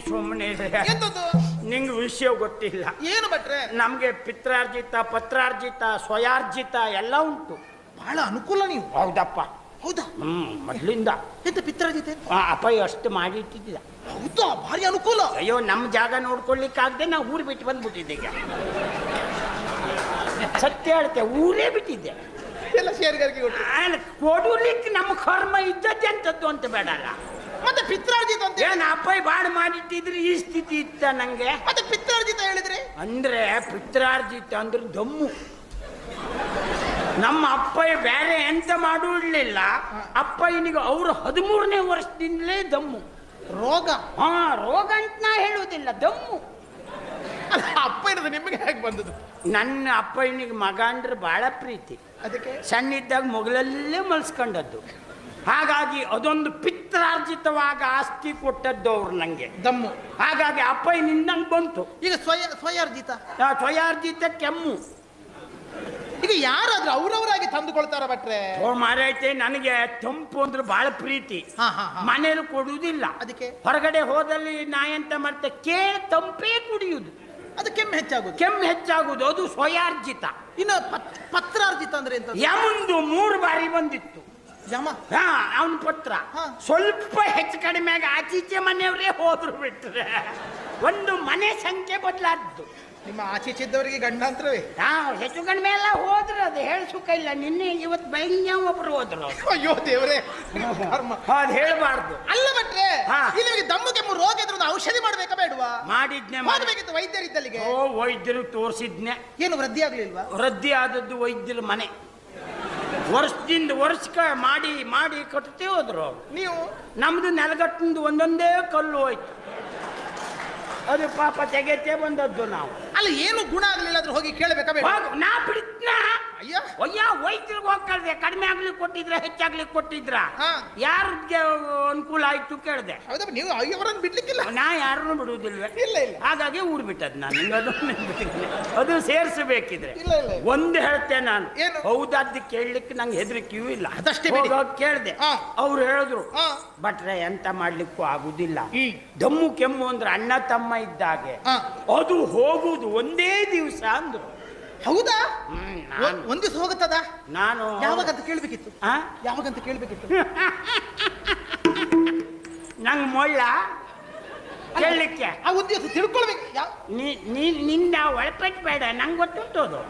ಸುಮ್ಮನೆ ಎಂತದ್ದು? ನಿಂಗೆ ವಿಷಯ ಗೊತ್ತಿಲ್ಲ. ಏನು ಬಟ್ರೆ ನಮಗೆ ಪಿತ್ರಾರ್ಜಿತ ಪತ್ರಾರ್ಜಿತ ಸ್ವಯಾರ್ಜಿತ ಎಲ್ಲ ಉಂಟು. ಬಹಳ ಅನುಕೂಲ ನೀವು. ಹೌದಪ್ಪ. ಹೌದಾ? ಹ್ಮ್ ಮೊದ್ಲಿಂದ. ಎಂತ ಪಿತ್ರಾರ್ಜಿತ ಆ ಅಪಾಯ ಅಷ್ಟು ಮಾಡಿಟ್ಟಿದ್ದ ಹೌದಾ? ಭಾರಿ ಅನುಕೂಲ. ಅಯ್ಯೋ ನಮ್ಮ ಜಾಗ ನೋಡ್ಕೊಳ್ಳಿಕ್ಕಾಗದೆ ನಾವು ಊರು ಬಿಟ್ಟು ಬಂದ್ಬಿಟ್ಟಿದ್ದೆ ಈಗ. ಸತ್ಯ ಹೇಳ್ತೆ ಊರೇ ಬಿಟ್ಟಿದ್ದೆ. ಎಲ್ಲ ಕೊಡಲಿಕ್ಕೆ ನಮ್ಮ ಕರ್ಮ ಇದ್ದದ್ದೆಂತದ್ದು ಅಂತ ಬೇಡಲ್ಲ. ಮತ್ತೆ ಪಿತ್ರಾರ್ಜಿತ ಅಂತ ಏನ್ ಮಾಡಿಟ್ಟಿದ್ರೆ ಈ ಸ್ಥಿತಿ ಇತ್ತ ನಂಗೆ? ಮತ್ತೆ ಪಿತ್ರಾರ್ಜಿತ ಹೇಳಿದ್ರೆ? ಅಂದ್ರೆ ಪಿತ್ರಾರ್ಜಿತ ಅಂದ್ರೆ ದಮ್ಮು. ನಮ್ಮ ಅಪ್ಪಯ್ಯ ಬೇರೆ ಎಂತ ಮಾಡುಡ್ಲಿಲ್ಲ ಅಪ್ಪಯ್ಯನಿಗೆ ಅವರು ಹದಿಮೂರನೇ ವರ್ಷದಿಂದಲೇ ದಮ್ಮು. ರೋಗ? ಹಾ ರೋಗ ಅಂತ ನಾ ಹೇಳುವುದಿಲ್ಲ ದಮ್ಮು. ಅಪ್ಪ ಇರೋದು ನಿಮಗೆ ಹೇಗೆ ಬಂದದ್ದು? ನನ್ನ ಅಪ್ಪಯ್ಯನಿಗೆ ಮಗ ಅಂದ್ರೆ ಬಹಳ ಪ್ರೀತಿ. ಅದಕ್ಕೆ? ಸಣ್ಣಿದ್ದಾಗ ಮೊಗಲಲ್ಲೇ ಮಲ್ಸ್ಕೊಂಡದ್ದು. ಹಾಗಾಗಿ ಅದೊಂದು ಪಿತ್ರಾರ್ಜಿತವಾಗ ಆಸ್ತಿ ಕೊಟ್ಟದ್ದು ಅವ್ರು ನಂಗೆ. ದಮ್ಮು. ಹಾಗಾಗಿ ಅಪ್ಪ ನಿನ್ನಂಗೆ ಬಂತು. ಈಗ ಸ್ವಯ ಸ್ವಯಾರ್ಜಿತ. ಆ ಸ್ವಯಾರ್ಜಿತ ಕೆಮ್ಮು. ಈಗ ಯಾರಾದ್ರೂ ಅವ್ರವರಾಗಿ ತಂದುಕೊಳ್ತಾರ ಬಟ್ರೆ ಓ ಮಾರೈತೆ ನನಗೆ ತಂಪು ಅಂದ್ರೆ ಬಹಳ ಪ್ರೀತಿ. ಹಾ ಹಾ ಹಾ. ಮನೇಲಿ ಕೊಡುವುದಿಲ್ಲ. ಅದಕ್ಕೆ? ಹೊರಗಡೆ ಹೋದಲ್ಲಿ ನಾ ಎಂತ ಮಾಡ್ತೆ ಕೇಳಿ ತಂಪೇ ಕುಡಿಯುವುದು. ಅದು ಕೆಮ್ಮು ಹೆಚ್ಚಾಗುದು ಕೆಮ್ಮು ಹೆಚ್ಚಾಗುವುದು ಅದು ಸ್ವಯಾರ್ಜಿತ. ಇನ್ನು ಪತ್- ಪತ್ರಾರ್ಜಿತ ಅಂದ್ರೆ ಎಂತ ಯಮುಂದು ಮೂರು ಬಾರಿ ಬಂದಿತ್ತು. ಯಮ. ಹಾ ಅವನ ಪುತ್ರ. ಸ್ವಲ್ಪ ಹೆಚ್ಚು ಕಡಿಮೆಗೆ ಆಚೀಚೆ ಮನೆಯವರೇ ಹೋದ್ರು ಬಿಟ್ರೆ ಒಂದು ಮನೆ ಸಂಖ್ಯೆ ಬದಲಾದ್ದು. ನಿಮ್ಮ ಆಚೀಚಿದ್ದವರಿಗೆ ಗಂಡಾಂತರವೇ? ಹಾ ಹೆಚ್ಚು ಕಡಿಮೆ ಎಲ್ಲ ಹೋದ್ರು ಅದು ಹೇಳಿ ಸುಖ ಇಲ್ಲ. ನಿನ್ನೆ ಇವತ್ತು ಬೆಳಗ್ಗೆ ಒಬ್ರು ಹೋದ್ರು. ಅಯ್ಯೋ ದೇವರೇ ಧರ್ಮ ಅದು ಹೇಳಬಾರ್ದು. ಅಲ್ಲ ಬಟ್ರೆ ಹಾ. ಇಲ್ಲಿ ದಮ್ಮು ಕೆಮ್ಮು ರೋಗ ಇದ್ರೆ ಒಂದು ಔಷಧಿ ಮಾಡ್ಬೇಕಾ ಬೇಡವಾ? ಮಾಡಿದ್ನೆ ಮಾಡಿ ವೈದ್ಯರು ವೈದ್ಯರಿದ್ದಲ್ಲಿಗೆ. ಓ ವೈದ್ಯರು ತೋರಿಸಿದ್ನೆ. ಏನು ವೃದ್ಧಿ ಆಗ್ಲಿಲ್ವಾ? ವೃದ್ಧಿ ಆದದ್ದು ವೈದ್ಯರ ಮನೆ. ವರ್ಷದಿಂದ ವರ್ಷಕ್ಕೆ ಮಾಡಿ ಮಾಡಿ ಕಟ್ತೇ ಹೋದ್ರು ಅವ್ರು. ನೀವು? ನಮ್ದು ನೆಲಗಟ್ಟಿಂದು ಒಂದೊಂದೇ ಕಲ್ಲು ಹೋಯ್ತು. ಅದು ಪಾಪ ತೆಗೆತೇ ಬಂದದ್ದು ನಾವು. ಅಲ್ಲ ಏನು ಗುಣ ಆಗಲಿಲ್ಲ ಅದ್ರ ಹೋಗಿ ಕೇಳಬೇಕಾ ನಾ ಬಿಡ್ತನ ಅಯ್ಯ. ಅಯ್ಯ ವೈದ್ಯರಿಗೆ ಹೋಗ್ಕಳ್ದೆ ಕಡಿಮೆ ಆಗ್ಲಿಕ್ಕೆ ಕೊಟ್ಟಿದ್ರ ಹೆಚ್ಚಾಗ್ಲಿಕ್ಕೆ ಕೊಟ್ಟಿದ್ರ? ಹಾ. ಯಾರಿಗೆ ಅನುಕೂಲ ಆಯ್ತು ಕೇಳ್ದೆ. ಹೌದಾ ನೀವು ಅವರನ್ನು ಬಿಡ್ಲಿಕ್ಕಿಲ್ಲ. ನಾ ಯಾರನ್ನು ಬಿಡುವುದಿಲ್ಲ ಇಲ್ಲ ಇಲ್ಲ. ಹಾಗಾಗಿ ಊರು ಬಿಟ್ಟದ್ ನಾನು ಅದು ಸೇರಿಸಬೇಕಿದ್ರೆ. ಇಲ್ಲ, ಇಲ್ಲ, ಇಲ್ಲ. ಒಂದು ಹೇಳ್ತೆ ನಾನು. ಏನು? ಹೌದಾದ್ದು ಕೇಳಲಿಕ್ಕೆ ನಂಗೆ ಹೆದರಿಕೆಯೂ ಇಲ್ಲ. ಅದಷ್ಟೇ ಬಿಡಿ. ಕೇಳಿದೆ. ಅವ್ರು ಹೇಳಿದ್ರು ಭಟ್ರೆ ಬಟ್ರೆ ಎಂತ ಮಾಡ್ಲಿಕ್ಕೂ ಆಗುದಿಲ್ಲ. ಹ್ಮ್. ದಮ್ಮು ಕೆಮ್ಮು ಅಂದ್ರೆ ಅಣ್ಣ ತಮ್ಮ ಇದ್ದಾಗೆ. ಅದು ಹೋಗುದು ಒಂದೇ ದಿವಸ ಅಂದ್ರು. ಹೌದಾ? ಹ್ಮ್, ನಾನು. ಒಂದ್ ದಿವಸ ಹೋಗುತ್ತದ ನಾನು. ಯಾವಾಗಂತ ಕೇಳ್ಬೇಕಿತ್ತು? ಆ? ಯಾವಾಗಂತ ಕೇಳ್ಬೇಕಿತ್ತು? ನಂಗೆ ಮೊಳ್ಳ. ಕೇಳಲಿಕ್ಕೆ. ಆ ಒಂದ್ ದಿವಸ ತಿಳ್ಕೊಳ್ಬೇಕು. ಯಾವ ನೀ ನೀ- ನಿನ್ನ ಒಳಪಟ್ಟು ಬೇಡ ನಂಗೆ ಗೊತ್ತುಂಟು ಅದು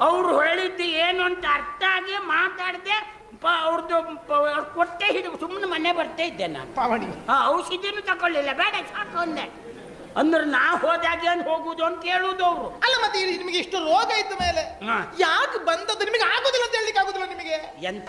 ಅವ್ರು ಹೇಳಿದ್ದು ಏನು ಅಂತ ಅರ್ಥ ಆಗಿ ಮಾತಾಡದೆ ಅವ್ರದ್ದು ಕೊಟ್ಟೆ ಹಿಡಿದು ಸುಮ್ಮನೆ ಮನೆ ಬರ್ತಾ ಇದ್ದೆ ನಾನು. ಪಾವಣಿ. ಆ ಔಷಧಿನೂ ತಗೊಳ್ಳಿಲ್ಲ ಬೇಡ ಸಾಕು ಅಂದೆ. ಅಂದ್ರೆ ನಾ ಹೋದಾಗ ಏನು ಹೋಗುದು ಅಂತ ಕೇಳುದು ಅವರು ಅಲ್ಲ ಮತ್ತೆ ಇಲ್ಲಿ ನಿಮಗೆ ಇಷ್ಟು ರೋಗ ಇದ್ದ ಮೇಲೆ ಹಾ. ಯಾಕೆ ಬಂದದ್ದು ನಿಮಗೆ ಆಗುದಿಲ್ಲ ಅಂತ ಹೇಳಲಿಕ್ಕೆ ಆಗುದಿಲ್ಲ ನಿಮಗೆ ಎಂತ